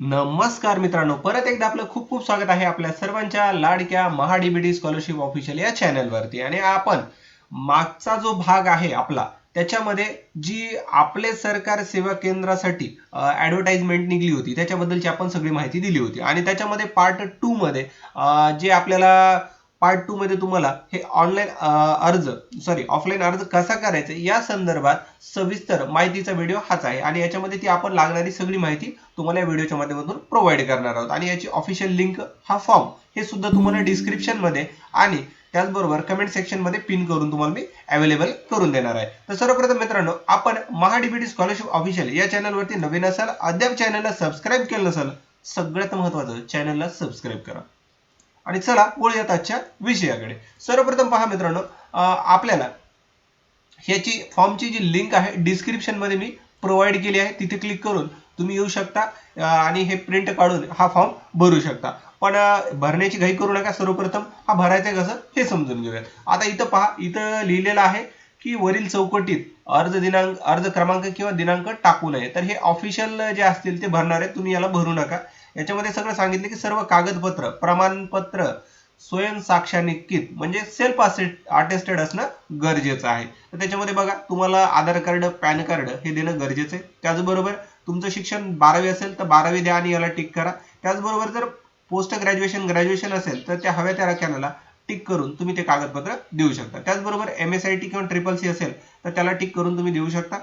नमस्कार मित्रांनो परत एकदा आपलं खूप खूप स्वागत आहे आपल्या सर्वांच्या लाडक्या महाडीबीडी स्कॉलरशिप ऑफिशियल या चॅनलवरती आणि आपण मागचा जो भाग आहे आपला त्याच्यामध्ये जी आपले सरकार सेवा केंद्रासाठी ऍडव्हर्टाइजमेंट निघली होती त्याच्याबद्दलची आपण सगळी माहिती दिली होती. आणि त्याच्यामध्ये पार्ट टू मध्ये जे आपल्याला पार्ट टू मध्ये तुम्हाला हे ऑनलाईन अर्ज सॉरी ऑफलाईन अर्ज कसा करायचा या संदर्भात सविस्तर माहितीचा व्हिडिओ हाच आहे. आणि याच्यामध्ये ती आपण लागणारी सगळी माहिती तुम्हाला या व्हिडिओच्या माध्यमातून प्रोव्हाइड करणार आहोत. आणि याची ऑफिशियल लिंक हा फॉर्म हे सुद्धा तुम्हाला डिस्क्रिप्शनमध्ये आणि त्याचबरोबर कमेंट सेक्शनमध्ये पिन करून तुम्हाला मी अवेलेबल करून देणार आहे. तर सर्वप्रथम मित्रांनो आपण महाडीबीटी स्कॉलरशिप ऑफिशियल या चॅनलवरती नवीन असाल अद्याप चॅनलला सबस्क्राईब केलं नसाल सगळ्यात महत्वाचं चॅनलला सबस्क्राईब करा. आणि चला वळूयात आजच्या विषयाकडे. सर्वप्रथम पहा मित्रांनो आपल्याला ह्याची फॉर्मची जी लिंक आहे डिस्क्रिप्शनमध्ये मी प्रोव्हाइड केली आहे. तिथे क्लिक करून तुम्ही येऊ शकता आणि हे प्रिंट काढून हा फॉर्म भरू शकता. पण भरण्याची घाई करू नका. सर्वप्रथम हा भरायचा कसं हे समजून घेऊयात. आता इथं पहा इथं लिहिलेलं आहे की वरील चौकटीत अर्ज दिनांक अर्ज क्रमांक किंवा दिनांक टाकू नये. तर हे ऑफिशियल जे असतील ते भरणार आहे तुम्ही याला भरू नका. याच्यामध्ये सगळं सांगितलं की सर्व कागदपत्र प्रमाणपत्र स्वयं म्हणजे सेल्फ अटेस्टेड असणं गरजेचं आहे. तर त्याच्यामध्ये बघा तुम्हाला आधार कार्ड पॅन कार्ड हे देणं गरजेचं आहे. त्याचबरोबर तुमचं शिक्षण बारावी असेल तर बारावी द्या आणि याला टिक करा. त्याचबरोबर जर पोस्ट ग्रॅज्युएशन ग्रॅज्युएशन असेल तर त्या हव्या त्या राख्यानाला टिक करून तुम्ही ते कागदपत्र देऊ शकता. त्याचबरोबर एम एस आय टी किंवा ट्रिपल सी असेल तर त्याला टिक करून तुम्ही देऊ शकता.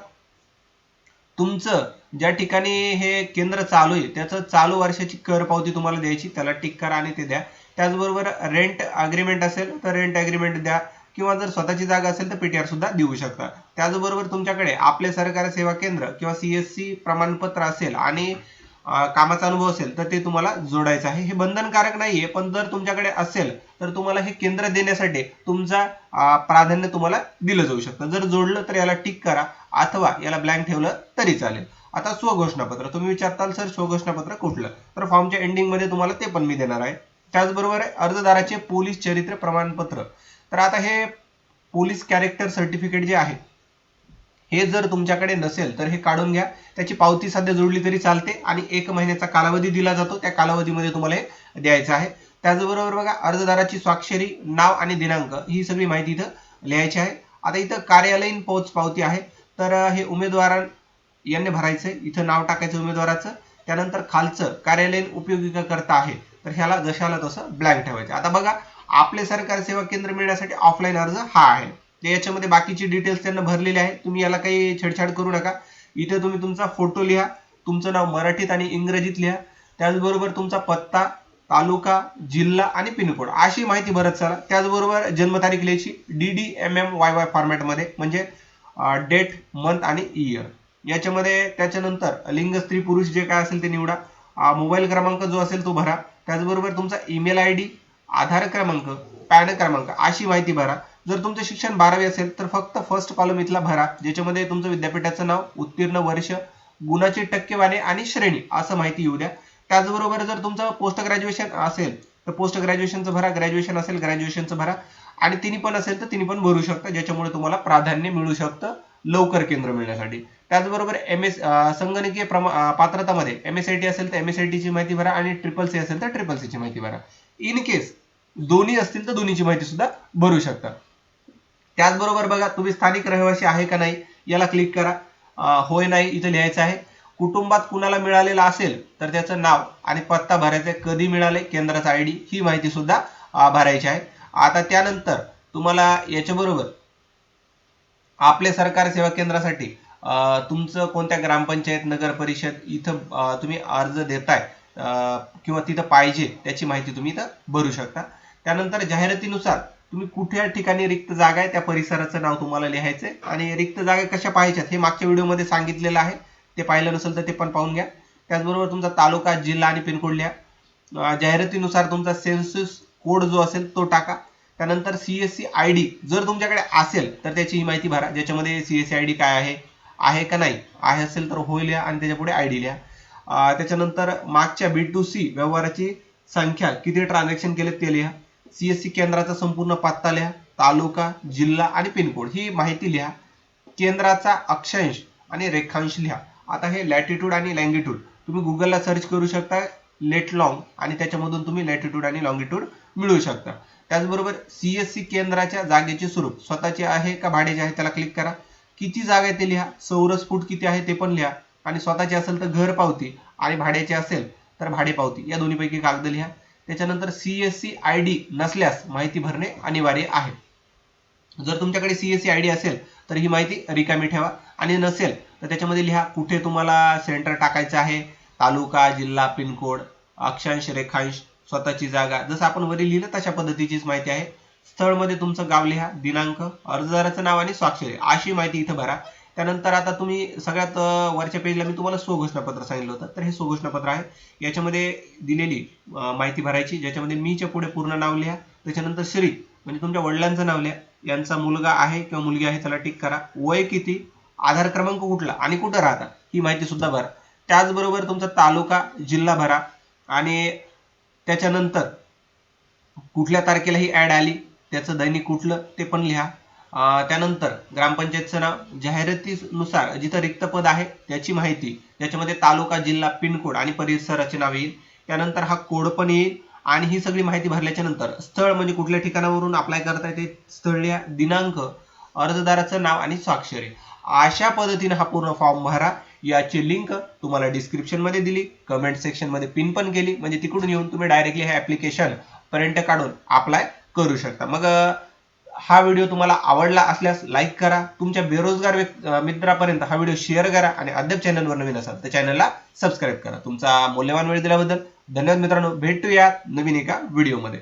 तुमचं ज्या ठिकाणी हे केंद्र चालू आहे त्याचं चालू वर्षाची कर पावती तुम्हाला द्यायची त्याला टिक करा आणि ते द्या. त्याचबरोबर रेंट अग्रीमेंट असेल तर रेंट अग्रीमेंट द्या. किंवा जर स्वतःची जागा असेल तर पीटीआर सुद्धा देऊ शकता. त्याचबरोबर तुमच्याकडे आपले सरकार सेवा केंद्र किंवा सीएससी प्रमाणपत्र असेल आणि कामाचा अनुभव असेल तर ते तुम्हाला जोडायचं आहे. हे बंधनकारक नाहीये पण जर तुमच्याकडे असेल तर तुम्हाला हे केंद्र देण्यासाठी तुमचा प्राधान्य तुम्हाला दिलं जाऊ शकतं. जर जोडलं तर याला टिक करा अथवा याला ब्लँक ठेवलं तरी चालेल. आता स्वघोषणापत्र. तुम्ही विचारताल सर स्वघोषणापत्र कुठलं? तर फॉर्मच्या एंडिंगमध्ये तुम्हाला ते पण मी देणार आहे. त्याचबरोबर आहे अर्जदाराचे पोलीस चरित्र प्रमाणपत्र. तर आता हे पोलीस कॅरेक्टर सर्टिफिकेट जे आहे हे जर तुमच्याकडे नसेल तर हे काढून घ्या. त्याची पावती सध्या जोडली तरी चालते आणि एक महिन्याचा कालावधी दिला जातो. त्या कालावधीमध्ये तुम्हाला हे द्यायचं आहे. त्याचबरोबर बघा अर्जदाराची स्वाक्षरी नाव आणि दिनांक ही सगळी माहिती इथं लिहायची आहे. आता इथं कार्यालयीन पोच पावती आहे. तर हे उमेदवार यांनी भरायचं इथं नाव टाकायचं उमेदवाराचं. त्यानंतर खालचं कार्यालयीन उपयोगिका करता आहे. तर ह्याला जशाला तसं ब्लँक ठेवायचं आता बघा आपले सरकार सेवा केंद्र मिळण्यासाठी ऑफलाईन अर्ज हा आहे. ते याच्यामध्ये बाकीची डिटेल्स त्यांना भरलेले आहे तुम्ही याला काही छेडछाड करू नका. इथे तुम्ही तुमचा फोटो लिहा तुमचं नाव मराठीत आणि इंग्रजीत लिहा. त्याचबरोबर तुमचा पत्ता तालुका जिल्हा आणि पिनकोड अशी माहिती भरत चला. त्याचबरोबर जन्मतारीख लिहायची D D M M Y Y फॉर्मॅटमध्ये म्हणजे डेट मंथ आणि इयर याच्यामध्ये त्याच्यानंतर लिंग स्त्री पुरुष जे काय असेल ते निवडा. मोबाईल क्रमांक जो असेल तो भरा. त्याचबरोबर तुमचा ईमेल आय डी आधार क्रमांक पॅन क्रमांक अशी माहिती भरा. जर तुमचं शिक्षण बारावी असेल तर फक्त फर्स्ट कॉलम इथला भरा ज्याच्यामध्ये तुमचं विद्यापीठाचं नाव उत्तीर्ण वर्ष गुणाची टक्केवारी आणि श्रेणी असं माहिती येऊ द्या. त्याचबरोबर जर तुमचं पोस्ट ग्रॅज्युएशन असेल तर पोस्ट ग्रॅज्युएशनचं भरा ग्रॅज्युएशन असेल ग्रॅज्युएशनचं भरा. आणि तिन्ही पण असेल तर तिन्ही पण भरू शकता ज्याच्यामुळे तुम्हाला प्राधान्य मिळू शकतं लवकर केंद्र मिळण्यासाठी. त्याचबरोबर एम एस संगणकीय प्रमा पात्रतामध्ये एम एस आय टी असेल तर एम एस आय ची माहिती भरा आणि ट्रिपल सी असेल तर ट्रिपल सी ची माहिती भरा. इन केस दोन्ही असतील तर दोन्हीची माहिती सुद्धा भरू शकता. त्याचबरोबर बघा तुम्ही स्थानिक रहिवासी आहे का नाही याला क्लिक करा. होय नाही इथं लिहायचं आहे. कुटुंबात कुणाला मिळालेला असेल तर त्याचं नाव आणि पत्ता भरायचा आहे. कधी मिळाले? केंद्राचा आय डी ही माहिती सुद्धा भरायची आहे. आता त्यानंतर तुम्हाला याच्याबरोबर आपले सरकार सेवा केंद्रासाठी तुमचं कोणत्या ग्रामपंचायत नगर परिषद इथं तुम्ही अर्ज देताय किंवा तिथं पाहिजे त्याची माहिती तुम्ही इथं भरू शकता. त्यानंतर जाहिरातीनुसार तुम्ही कुठल्या ठिकाणी रिक्त जागा आहे त्या परिसराचं नाव तुम्हाला लिहायचंय. आणि रिक्त जागा कशा पाहायच्यात हे मागच्या व्हिडिओमध्ये सांगितलेलं आहे. ते पाहिलं नसेल तर ते पण पाहून घ्या. त्याचबरोबर तुमचा तालुका जिल्हा आणि पिनकोड लिहा. जाहिरातीनुसार तुमचा सेन्सस कोड जो असेल तो टाका. त्यानंतर सीएससी आय डी जर तुमच्याकडे असेल तर त्याची ही माहिती भरा. ज्याच्यामध्ये सीएससी आय डी काय आहे आहे का नाही आहे असेल तर होय लिहा आणि त्याच्या पुढे आय डी लिहा. त्याच्यानंतर मागच्या बी टू सी व्यवहाराची संख्या किती ट्रान्झॅक्शन केले ते लिहा. सीएससी केंद्राचा संपूर्ण पत्ता लिहा तालुका जिल्हा आणि पिनकोड. ही माहिती लिहा. केंद्राचा अक्षांश आणि रेखांश लिहा. आता हे लॅटिट्यूड आणि लँगिट्यूड तुम्ही गुगलला सर्च करू शकता. लेट लॉंग आणि त्याच्यामधून तुम्ही लॅटिट्यूड आणि लॉंगिट्यूड मिळवू शकता. त्याचबरोबर सीएससी केंद्राच्या जागेचे स्वरूप. स्वतःचे आहे का भाड्याचे आहे त्याला क्लिक करा. किती जागा आहे ते लिहा. चौरस फूट किती आहे ते पण लिहा. आणि स्वतःचे असेल तर घर पावती आणि भाड्याचे असेल तर भाडे पावती. या दोन्हीपैकी कागद लिहा. त्याच्यानंतर सीएससी आय डी नसल्यास माहिती भरणे अनिवार्य आहे. जर तुमच्याकडे सीएससी आय डी असेल तर ही माहिती रिकामी ठेवा. आणि नसेल तर त्याच्यामध्ये लिहा कुठे तुम्हाला सेंटर टाकायचं आहे. तालुका जिल्हा पिनकोड अक्षांश रेखांश स्वतःची जागा. जसं आपण वरील लिहिलं तशा पद्धतीचीच माहिती आहे. स्थळमध्ये तुमचं गाव लिहा. दिनांक अर्जदाराचं नाव आणि स्वाक्षरी. अशी माहिती इथं भरा. त्यानंतर आता तुम्ही सगळ्यात वरच्या पेजला मी तुम्हाला स्वघोषणापत्र सांगितलं होतं. तर हे स्वघोषणापत्र आहे. याच्यामध्ये दिलेली माहिती भरायची ज्याच्यामध्ये मीच्या पुढे पूर्ण नाव लिहा त्याच्यानंतर श्री म्हणजे तुमच्या वडिलांचं नाव लिहा. यांचा मुलगा आहे किंवा मुलगी आहे त्याला टिक करा. वय किती? आधार क्रमांक कुठला? आणि कुठं राहता? ही माहिती सुद्धा भरा. त्याचबरोबर तुमचा तालुका जिल्हा भरा. आणि त्याच्यानंतर कुठल्या तारखेला ही ऍड आली? त्याचं दैनिक कुठलं? ते पण लिहा. त्यानंतर ग्रामपंचायतचं नाव जाहिरातीनुसार जिथं रिक्त पद आहे त्याची माहिती ज्याच्यामध्ये तालुका जिल्हा पिनकोड आणि परिसराचे नाव येईल. त्यानंतर हा कोड पण येईल आणि ही सगळी माहिती भरल्याच्या नंतर स्थळ म्हणजे कुठल्या ठिकाणावरून अप्लाय करता येते स्थळ लिहा दिनांक अर्जदाराचं नाव आणि स्वाक्षरी. अशा पद्धतीने हा पूर्ण फॉर्म भरा. याची लिंक तुम्हाला डिस्क्रिप्शनमध्ये दिली. कमेंट सेक्शनमध्ये पिन पण केली. म्हणजे तिकडून येऊन तुम्ही डायरेक्टली हे ॲप्लिकेशन पर्यंत काढून अप्लाय करू शकता. मग हा व्हिडिओ तुम्हाला आवडला असल्यास लाईक करा. तुमच्या बेरोजगार मित्रापर्यंत हा व्हिडिओ शेअर करा आणि अद्याप चॅनलवर नवीन असाल तर चॅनलला सबस्क्राईब करा. तुमचा मौल्यवान वेळ दिल्याबद्दल धन्यवाद मित्रांनो. भेटूया नवीन एका व्हिडिओमध्ये.